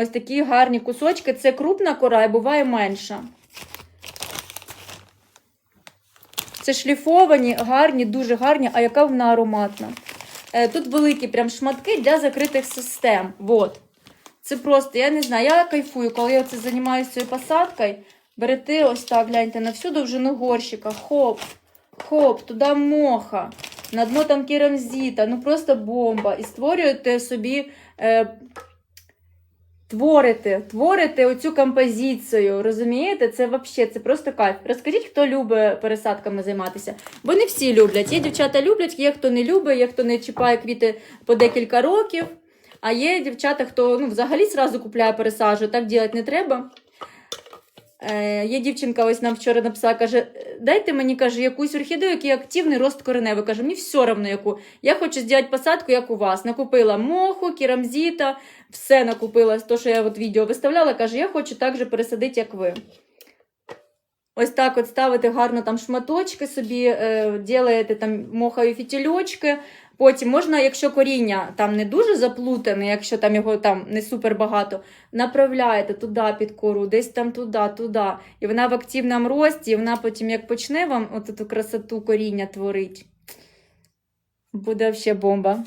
Ось такі гарні кусочки. Це крупна кора і буває менша. Це шліфовані, гарні, дуже гарні, а яка вона ароматна. Е, Тут великі прям шматки для закритих систем. Вот. Це просто, я не знаю, я кайфую, коли я це займаюся цією посадкою. Берете ось так, гляньте, на всю довжину горщика. Хоп, хоп, туди моха, на дно там керамзіта, ну просто бомба. І створюєте собі. Е, Творите, творите оцю композицію, розумієте? Це взагалі це просто кайф. Розкажіть, хто любить пересадками займатися. Бо не всі люблять. Є дівчата люблять, є хто не любить, є хто не чіпає квіти по декілька років. А є дівчата, хто ну, взагалі зразу купляє пересажу. так ділати не треба. Е, є дівчинка, ось нам вчора написала, каже: дайте мені каже, якусь орхідею, який активний рост кореневий. Каже, мені все одно яку. Я хочу зробити посадку, як у вас. Накупила моху, керамзіта, все накупила, то, що я от відео виставляла, каже, я хочу так же пересадити, як ви. Ось так от ставите гарно там шматочки собі, е, ділаєте там мохові фітільочки. Потім можна, якщо коріння там не дуже заплутане, якщо там його там не супер багато, направляєте туди під кору, десь там туди, туди. І вона в активному рості, і вона потім як почне вам от цю красоту коріння творить. Буде взагалі бомба.